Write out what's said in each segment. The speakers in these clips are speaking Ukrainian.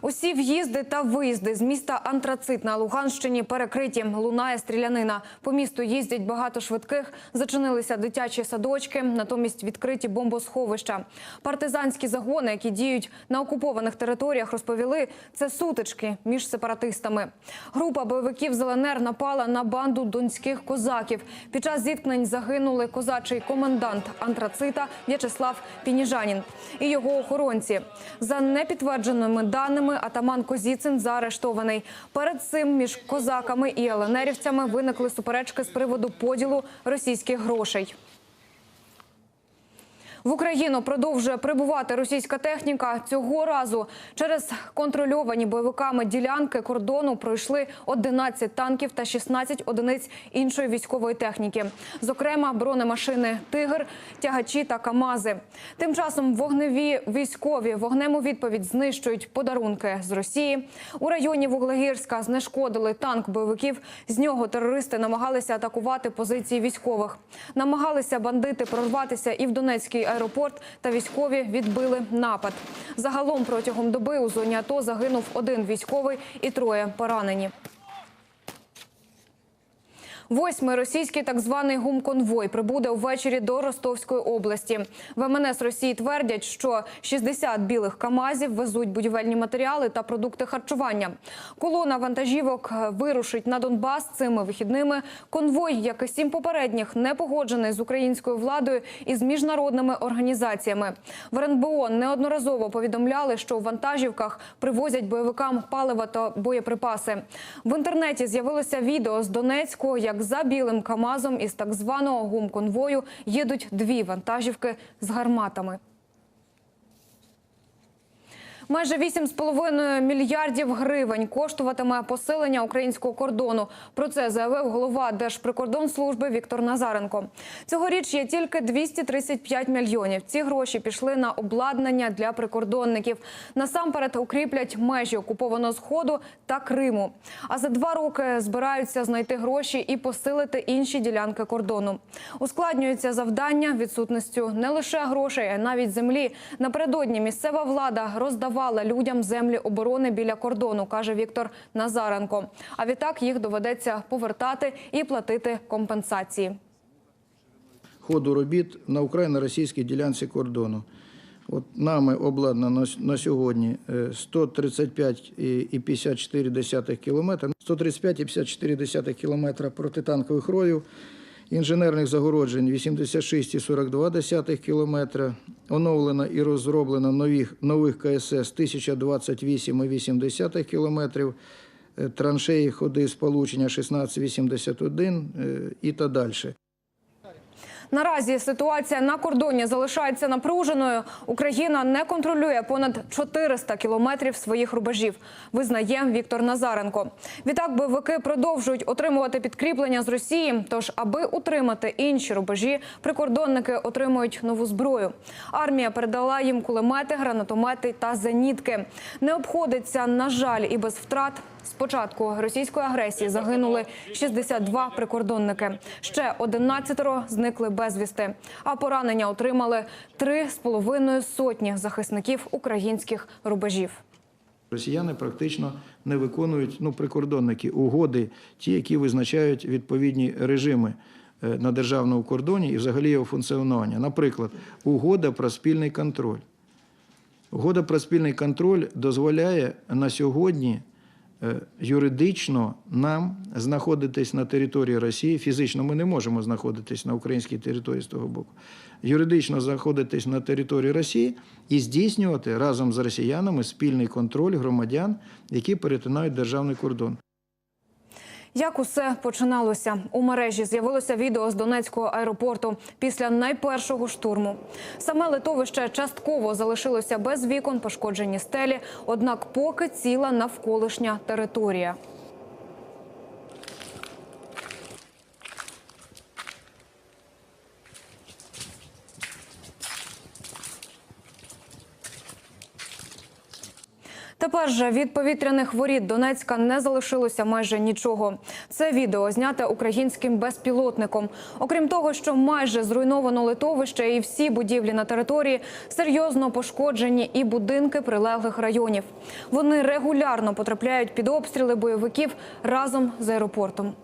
Усі в'їзди та виїзди з міста Антрацит на Луганщині перекриті. Лунає стрілянина. По місту їздять багато швидких. Зачинилися дитячі садочки, натомість відкриті бомбосховища. Партизанські загони, які діють на окупованих територіях, розповіли, це сутички між сепаратистами. Група бойовиків з ЛНР напала на банду донських козаків. Під час зіткнень загинули козачий комендант Антрацита В'ячеслав Пініжанін і його охоронці. За непідтвердженими даними, атаман Козіцин заарештований. Перед цим між козаками і ЛНРівцями виникли суперечки з приводу поділу російських грошей. В Україну продовжує прибувати російська техніка. Цього разу через контрольовані бойовиками ділянки кордону пройшли 11 танків та 16 одиниць іншої військової техніки, зокрема бронемашини Тигр, тягачі та Камази. Тим часом вогневі військові вогнем у відповідь знищують подарунки з Росії. У районі Вуглегірська знешкодили танк бойовиків. З нього терористи намагалися атакувати позиції військових. Намагалися бандити прорватися і в Донецький аеропорт, та військові відбили напад. Загалом протягом доби у зоні АТО загинув один військовий і троє поранені. Восьмий російський так званий гумконвой прибуде ввечері до Ростовської області. В МНС Росії твердять, що 60 білих камазів везуть будівельні матеріали та продукти харчування. Колона вантажівок вирушить на Донбас цими вихідними. Конвой, як і сім попередніх, не погоджений з українською владою і з міжнародними організаціями. В РНБО неодноразово повідомляли, що у вантажівках привозять бойовикам паливо та боєприпаси. В інтернеті з'явилося відео з Донецького, як за білим Камазом із так званого гум-конвою їдуть дві вантажівки з гарматами. Майже 8,5 мільярдів гривень коштуватиме посилення українського кордону. Про це заявив голова Держприкордонслужби Віктор Назаренко. Цьогоріч є тільки 235 мільйонів. Ці гроші пішли на обладнання для прикордонників. Насамперед укріплять межі окупованого сходу та Криму. А за два роки збираються знайти гроші і посилити інші ділянки кордону. Ускладнюється завдання відсутністю не лише грошей, а навіть землі. Напередодні місцева влада роздавала людям землі оборони біля кордону, каже Віктор Назаренко. А відтак їх доведеться повертати і платити компенсації. ходу робіт на україно-російській ділянці кордону. От нами обладнано на сьогодні е, 135,54 кілометра, 135,54 кілометра протитанкових ровів, інженерних загороджень 86,42 км, оновлено і розроблено нових, нових КСС 1028,8 кілометрів, е, траншеї ходи сполучення 16,81 е, і та далі. Наразі ситуація на кордоні залишається напруженою. Україна не контролює понад 400 кілометрів своїх рубежів. Визнає Віктор Назаренко. Відтак бойовики продовжують отримувати підкріплення з Росії. Тож, аби утримати інші рубежі, прикордонники отримують нову зброю. Армія передала їм кулемети, гранатомети та зенітки. Не обходиться, на жаль, і без втрат. З початку російської агресії загинули 62 прикордонники. Ще 11 зникли безвісти. А поранення отримали три з половиною сотні захисників українських рубежів. Росіяни практично не виконують ну, прикордонники угоди, ті, які визначають відповідні режими е, на державному кордоні і взагалі його функціонування. Наприклад, угода про спільний контроль. Угода про спільний контроль дозволяє на сьогодні юридично нам знаходитись на території Росії. Фізично ми не можемо знаходитись на українській території з того боку. Юридично знаходитись на території Росії і здійснювати разом з росіянами спільний контроль громадян, які перетинають державний кордон. Як усе починалося у мережі? З'явилося відео з Донецького аеропорту після найпершого штурму. Саме литовище частково залишилося без вікон, пошкоджені стелі. Однак, поки ціла навколишня територія. Тепер же від повітряних воріт Донецька не залишилося майже нічого. Це відео зняте українським безпілотником. Окрім того, що майже зруйновано литовище і всі будівлі на території серйозно пошкоджені і будинки прилеглих районів. Вони регулярно потрапляють під обстріли бойовиків разом з аеропортом.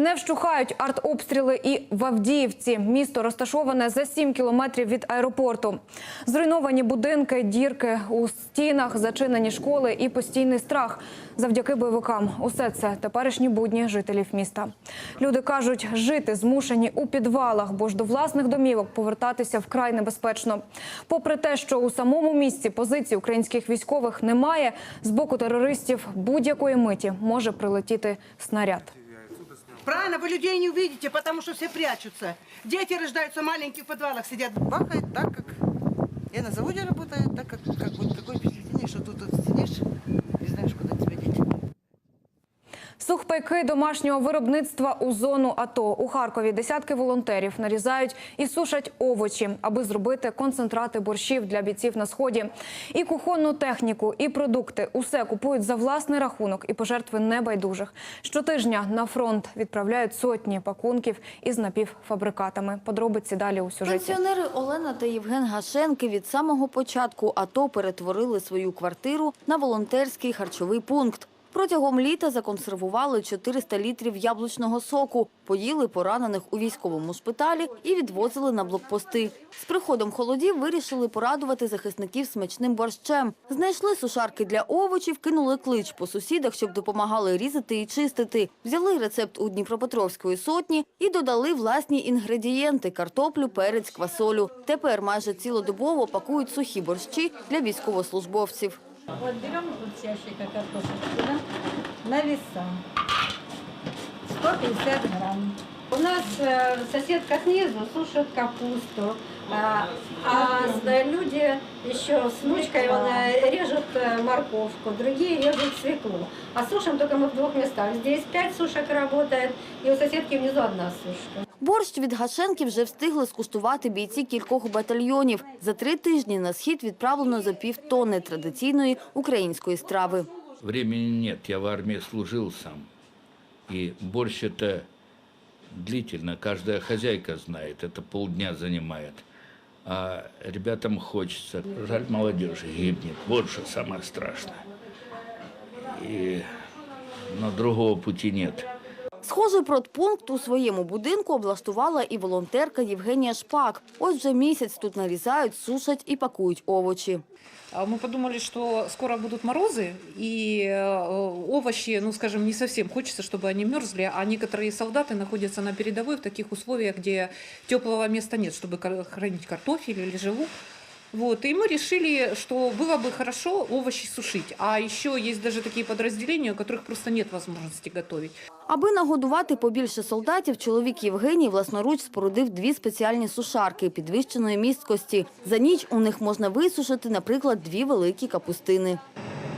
Не вщухають артобстріли і в Авдіївці. Місто розташоване за 7 кілометрів від аеропорту. Зруйновані будинки, дірки у стінах, зачинені школи і постійний страх. Завдяки бойовикам. Усе це теперішні будні жителів міста. Люди кажуть, жити змушені у підвалах, бо ж до власних домівок повертатися вкрай небезпечно. Попри те, що у самому місці позицій українських військових немає, з боку терористів будь-якої миті може прилетіти снаряд. Правильно, вы людей не увидите, потому что все прячутся. Дети рождаются маленькие в подвалах, сидят. бахает так, как я на заводе работаю, так как, как вот такое впечатление, что тут вот сидишь, Сухпайки домашнього виробництва у зону АТО. У Харкові десятки волонтерів нарізають і сушать овочі, аби зробити концентрати борщів для бійців на сході. І кухонну техніку, і продукти усе купують за власний рахунок і пожертви небайдужих. Щотижня на фронт відправляють сотні пакунків із напівфабрикатами. Подробиці далі у сюжеті. Пенсіонери Олена та Євген Гашенки від самого початку АТО перетворили свою квартиру на волонтерський харчовий пункт. Протягом літа законсервували 400 літрів яблучного соку, поїли поранених у військовому шпиталі і відвозили на блокпости. З приходом холодів вирішили порадувати захисників смачним борщем. Знайшли сушарки для овочів, кинули клич по сусідах, щоб допомагали різати і чистити. Взяли рецепт у Дніпропетровської сотні і додали власні інгредієнти – картоплю, перець, квасолю. Тепер майже цілодобово пакують сухі борщі для військовослужбовців. Вот берем вот ящика картошечки, да, на веса. 150 грамм. У нас э, соседка снизу сушит капусту, а, а люди еще с внучкой он, э, режут э, морковку, другие режут свеклу. А сушим только мы в двух местах. Здесь пять сушек работает, и у соседки внизу одна сушка. Борщ від Гашенки вже встигли скуштувати бійці кількох батальйонів. За три тижні на схід відправлено за півтонни традиційної української страви. Времени нет, я в армии служил сам. И борщ это длительно, каждая хозяйка знает, это полдня занимает. А ребятам хочется. Жаль, молодежь гибнет. Вот что самое страшное. И, другого пути нет. Схожий продпункт у своєму будинку облаштувала і волонтерка Євгенія Шпак. Ось вже місяць тут нарізають, сушать і пакують овочі. А Мы подумали, что скоро будут морозы, и э, овощи, ну, скажем, не совсем хочется, чтобы они мерзли, а некоторые солдаты находятся на передовой в таких условиях, где теплого места нет, чтобы кор- хранить картофель или живу. Вот, и мы решили, что было бы хорошо овощи сушить. А еще есть даже такие подразделения, у которых просто нет возможности готовить. Аби нагодувати побільше солдатів, чоловік Євгеній власноруч спорудив дві спеціальні сушарки підвищеної місткості. За ніч у них можна висушити, наприклад, дві великі капустини.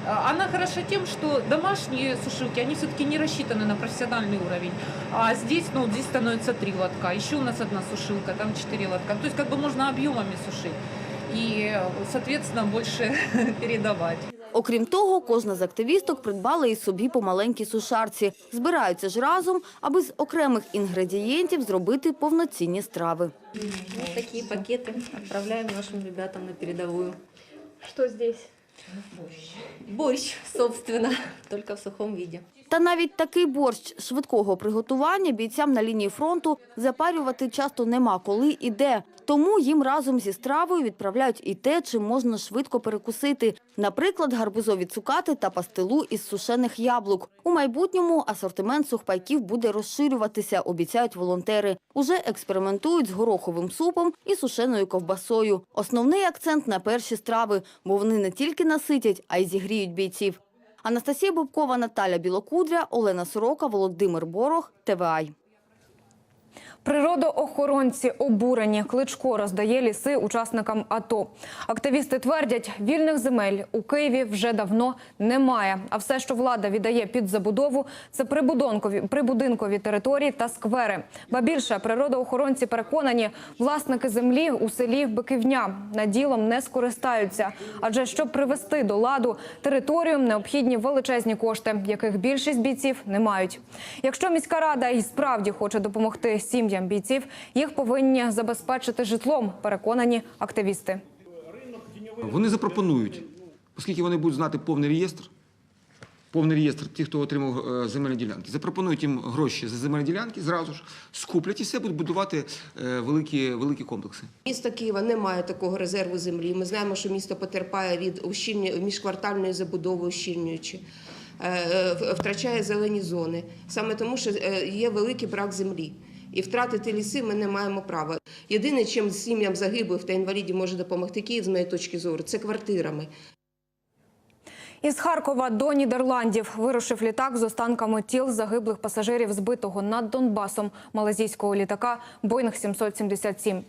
А, Она хороша тем, что домашние сушилки, они все-таки не рассчитаны на профессиональный уровень. А здесь, ну, вот здесь становится три лотка. Еще у нас одна сушилка, там четыре лотка. То есть как бы можно объемами сушить. И, соответственно, больше передавать. Окрім того, кожна з активісток придбала і собі по маленькій сушарці. Збираються ж разом, аби з окремих інгредієнтів зробити повноцінні страви. Вот такие пакеты отправляем нашим ребятам на передовую. Что здесь? Борщ, собственно, только в сухом виде. Та навіть такий борщ швидкого приготування бійцям на лінії фронту запарювати часто нема коли і де. Тому їм разом зі стравою відправляють і те, чим можна швидко перекусити. Наприклад, гарбузові цукати та пастилу із сушених яблук. У майбутньому асортимент сухпайків буде розширюватися, обіцяють волонтери. Уже експериментують з гороховим супом і сушеною ковбасою. Основний акцент на перші страви, бо вони не тільки наситять, а й зігріють бійців. Анастасія Бобкова, Наталя Білокудря, Олена Сорока, Володимир Борох, ТВАЙ. Природоохоронці обурені. Кличко роздає ліси учасникам АТО. Активісти твердять, вільних земель у Києві вже давно немає. А все, що влада віддає під забудову, це прибудинкові, прибудинкові території та сквери. Ба більше природоохоронці переконані, власники землі у селі Биківня на ділом не скористаються. Адже щоб привести до ладу територію, необхідні величезні кошти, яких більшість бійців не мають. Якщо міська рада і справді хоче допомогти сім'ям бійців, їх повинні забезпечити житлом. Переконані активісти. Вони запропонують, оскільки вони будуть знати повний реєстр, повний реєстр тих, хто отримав е, земельні ділянки, запропонують їм гроші за земельні ділянки, зразу ж скуплять і все будуть будувати е, великі, великі комплекси. Місто Києва не має такого резерву землі. Ми знаємо, що місто потерпає від ущільнення міжквартальної забудови, ущільнюючи, е, втрачає зелені зони. Саме тому, що є великий брак землі. І втратити ліси ми не маємо права. Єдине, чим сім'ям загиблих та інвалідів може допомогти Київ, з моєї точки зору, це квартирами. Із Харкова до Нідерландів вирушив літак з останками тіл загиблих пасажирів збитого над Донбасом малазійського літака Боїнг 777.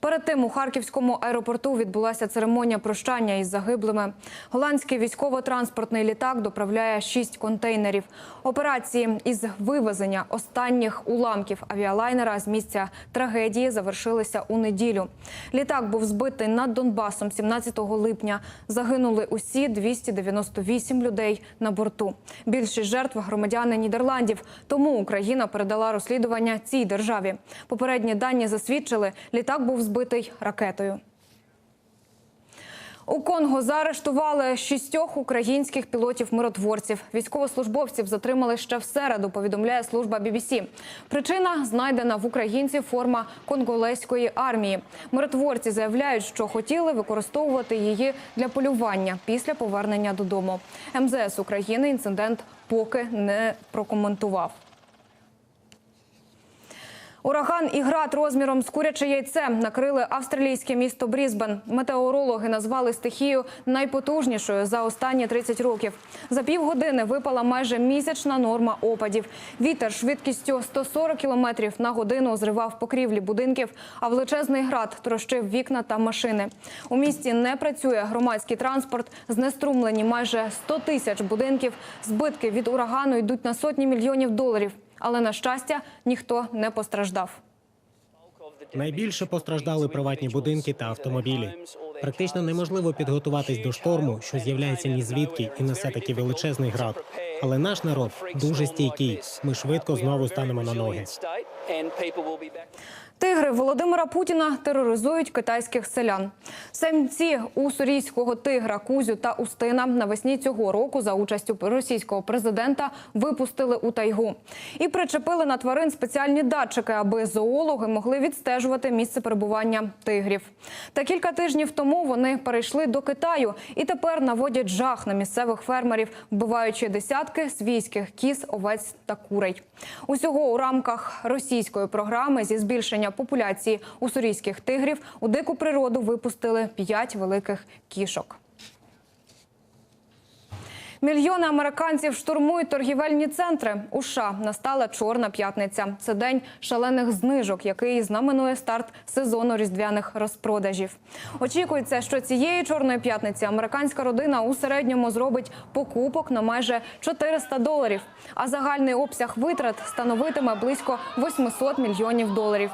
Перед тим у харківському аеропорту відбулася церемонія прощання із загиблими. Голландський військово-транспортний літак доправляє шість контейнерів. Операції із вивезення останніх уламків авіалайнера з місця трагедії завершилися у неділю. Літак був збитий над Донбасом 17 липня. Загинули усі 298 людей на борту. Більшість жертв громадяни Нідерландів. Тому Україна передала розслідування цій державі. Попередні дані засвідчили, літак був збитий ракетою. У Конго заарештували шістьох українських пілотів-миротворців. Військовослужбовців затримали ще в середу, повідомляє служба BBC. Причина знайдена в українців форма конголезької армії. Миротворці заявляють, що хотіли використовувати її для полювання після повернення додому. МЗС України інцидент поки не прокоментував. Ураган і град розміром з куряче яйце накрили австралійське місто Брізбен. Метеорологи назвали стихію найпотужнішою за останні 30 років. За півгодини випала майже місячна норма опадів. Вітер швидкістю 140 кілометрів на годину зривав покрівлі будинків, а величезний град трощив вікна та машини. У місті не працює громадський транспорт, знеструмлені майже 100 тисяч будинків. Збитки від урагану йдуть на сотні мільйонів доларів. Але на щастя ніхто не постраждав. Найбільше постраждали приватні будинки та автомобілі. Практично неможливо підготуватись до шторму, що з'являється ні звідки і несе такий величезний град. Але наш народ дуже стійкий. Ми швидко знову станемо на ноги. Тигри Володимира Путіна тероризують китайських селян. Самці уссурійського тигра Кузю та Устина навесні цього року за участю російського президента випустили у тайгу і причепили на тварин спеціальні датчики, аби зоологи могли відстежувати місце перебування тигрів. Та кілька тижнів тому вони перейшли до Китаю і тепер наводять жах на місцевих фермерів, вбиваючи десятки свійських кіз, овець та курей. Усього у рамках російської програми зі збільшення популяції уссурійських тигрів у дику природу випустили п'ять великих кішок. Мільйони американців штурмують торгівельні центри. У США настала чорна п'ятниця. Це день шалених знижок, який знаменує старт сезону різдвяних розпродажів. Очікується, що цієї чорної п'ятниці американська родина у середньому зробить покупок на майже 400 доларів. А загальний обсяг витрат становитиме близько 800 мільйонів доларів.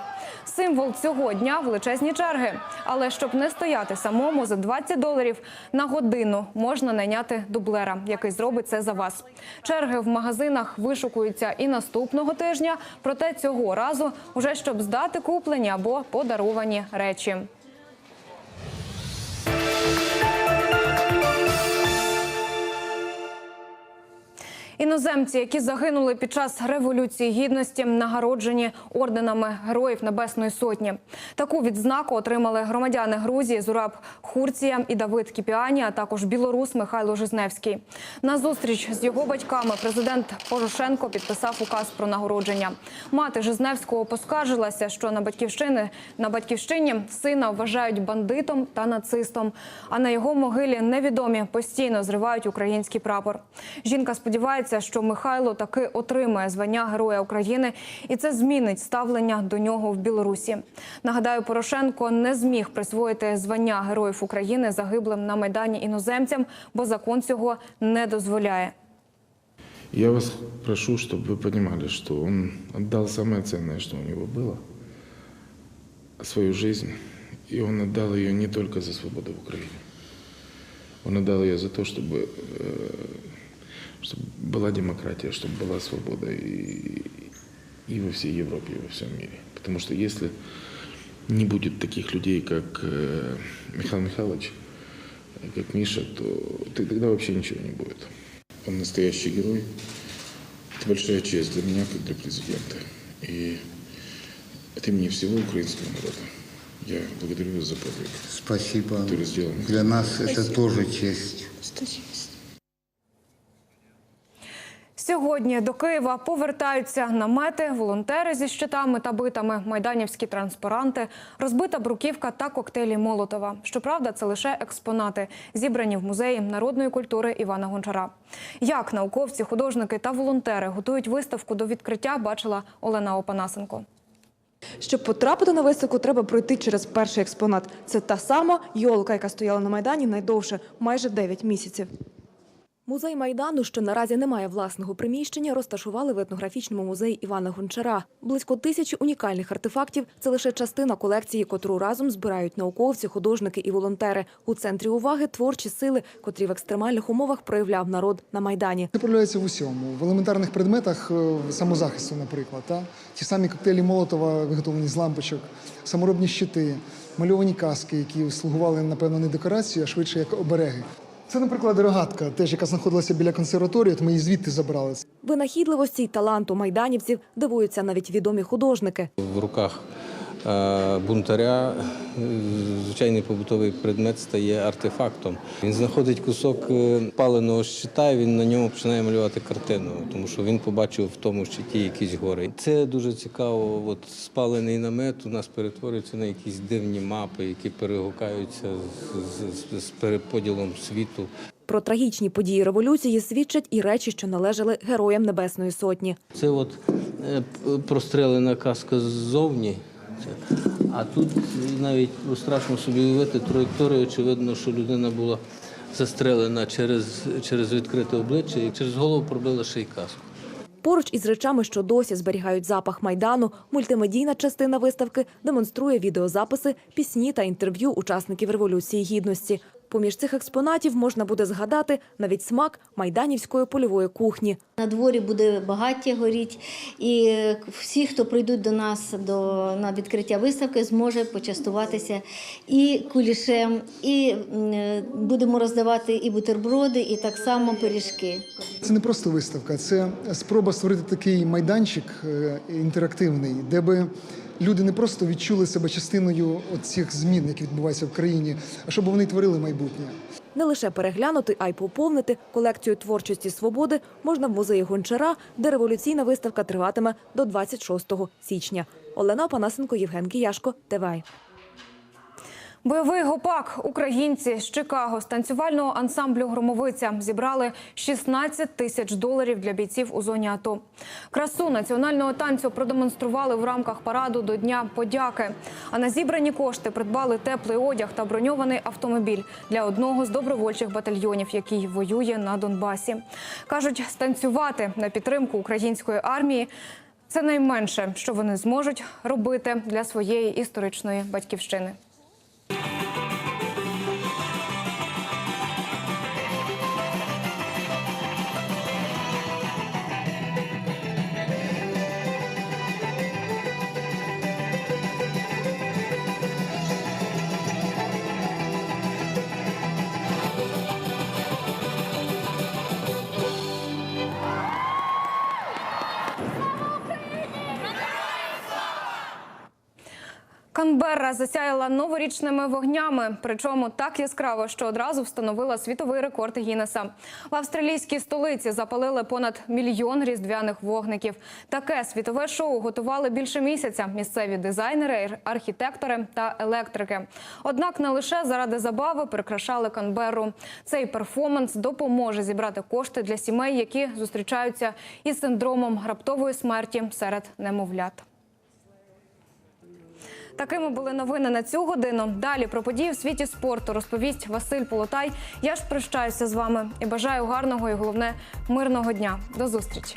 Символ цього дня величезні черги. Але щоб не стояти самому за 20 доларів на годину, можна найняти дублера, який зробить це за вас. Черги в магазинах вишукуються і наступного тижня. Проте цього разу уже щоб здати куплені або подаровані речі. Іноземці, які загинули під час революції гідності, нагороджені орденами Героїв Небесної Сотні. Таку відзнаку отримали громадяни Грузії Зураб Хурція і Давид Кіпіані, а також білорус Михайло Жизневський. На зустріч з його батьками президент Порошенко підписав указ про нагородження. Мати Жизневського поскаржилася, що на батьківщини на батьківщині сина вважають бандитом та нацистом. А на його могилі невідомі постійно зривають український прапор. Жінка сподівається, що Михайло таки отримає звання Героя України, і це змінить ставлення до нього в Білорусі. Нагадаю, Порошенко не зміг присвоїти звання Героїв України загиблим на майдані іноземцям, бо закон цього не дозволяє. Я вас прошу, чтобы вы понимали, что он отдал самое ценное, что у него было, свою жизнь. И он отдал ее не только за свободу в Украине. Он отдал ее за то, чтобы, э, чтобы была демократия, чтобы была свобода и, и во всей Европе, и во всем мире. Потому что если не будет таких людей, как э, Михаил Михайлович, как Миша, то т- тогда вообще ничего не будет. Он настоящий герой. Это большая честь для меня, как для президента. И от имени всего украинского народа я благодарю вас за подвиг, Спасибо. который сделан. Для нас это тоже честь. Сьогодні до Києва повертаються намети, волонтери зі щитами та битами, майданівські транспаранти, розбита бруківка та коктейлі Молотова. Щоправда, це лише експонати, зібрані в музеї народної культури Івана Гончара. Як науковці, художники та волонтери готують виставку до відкриття, бачила Олена Опанасенко. Щоб потрапити на виставку, треба пройти через перший експонат. Це та сама йолка, яка стояла на майдані найдовше майже 9 місяців. Музей майдану, що наразі не має власного приміщення, розташували в етнографічному музеї Івана Гончара. Близько тисячі унікальних артефактів це лише частина колекції, котру разом збирають науковці, художники і волонтери. У центрі уваги творчі сили, котрі в екстремальних умовах проявляв народ на майдані. Це проявляється в усьому. В елементарних предметах е, самозахисту, наприклад. Та? Ті самі коктейлі Молотова, виготовлені з лампочок, саморобні щити, мальовані каски, які слугували, напевно, не декорацію, а швидше як обереги. Це, наприклад, рогатка, теж яка знаходилася біля консерваторії, от ми її звідти забрали. Винахідливості й таланту майданівців дивуються навіть відомі художники. В руках е, бунтаря е, звичайний побутовий предмет стає артефактом. Він знаходить кусок е, паленого щита, і він на ньому починає малювати картину, тому що він побачив в тому щиті якісь гори. Це дуже цікаво. От спалений намет у нас перетворюється на якісь дивні мапи, які перегукаються з, з, з переподілом світу. Про трагічні події революції свідчать і речі, що належали героям Небесної Сотні. Це от прострелена каска ззовні. Це. А тут навіть ну, страшно собі уявити траєкторію. Очевидно, що людина була застрелена через, через відкрите обличчя і через голову пробила ще й каску. Поруч із речами, що досі зберігають запах майдану, мультимедійна частина виставки демонструє відеозаписи, пісні та інтерв'ю учасників революції гідності. Поміж цих експонатів можна буде згадати навіть смак майданівської польової кухні. На дворі буде багаття горіть, і всі, хто прийдуть до нас до, на відкриття виставки, зможе почастуватися і кулішем, і м, будемо роздавати і бутерброди, і так само пиріжки. Це не просто виставка, це спроба створити такий майданчик е, інтерактивний, де би люди не просто відчули себе частиною цих змін, які відбуваються в країні, а щоб вони творили майбутнє. Не лише переглянути, а й поповнити колекцію творчості свободи можна в музеї Гончара, де революційна виставка триватиме до 26 січня. Олена Панасенко, Євген Кіяшко, ТВАЙ. Бойовий гопак українці з Чикаго з танцювального ансамблю Громовиця зібрали 16 тисяч доларів для бійців у зоні АТО. Красу національного танцю продемонстрували в рамках параду до Дня подяки. А на зібрані кошти придбали теплий одяг та броньований автомобіль для одного з добровольчих батальйонів, який воює на Донбасі. кажуть, станцювати на підтримку української армії. Це найменше, що вони зможуть робити для своєї історичної батьківщини. Thank you. Канберра засяяла новорічними вогнями, причому так яскраво, що одразу встановила світовий рекорд Гіннеса. В австралійській столиці запалили понад мільйон різдвяних вогників. Таке світове шоу готували більше місяця місцеві дизайнери, архітектори та електрики. Однак не лише заради забави прикрашали Канберру. Цей перформанс допоможе зібрати кошти для сімей, які зустрічаються із синдромом раптової смерті серед немовлят. Такими були новини на цю годину. Далі про події в світі спорту розповість Василь Полотай. Я ж прощаюся з вами і бажаю гарного і головне мирного дня. До зустрічі.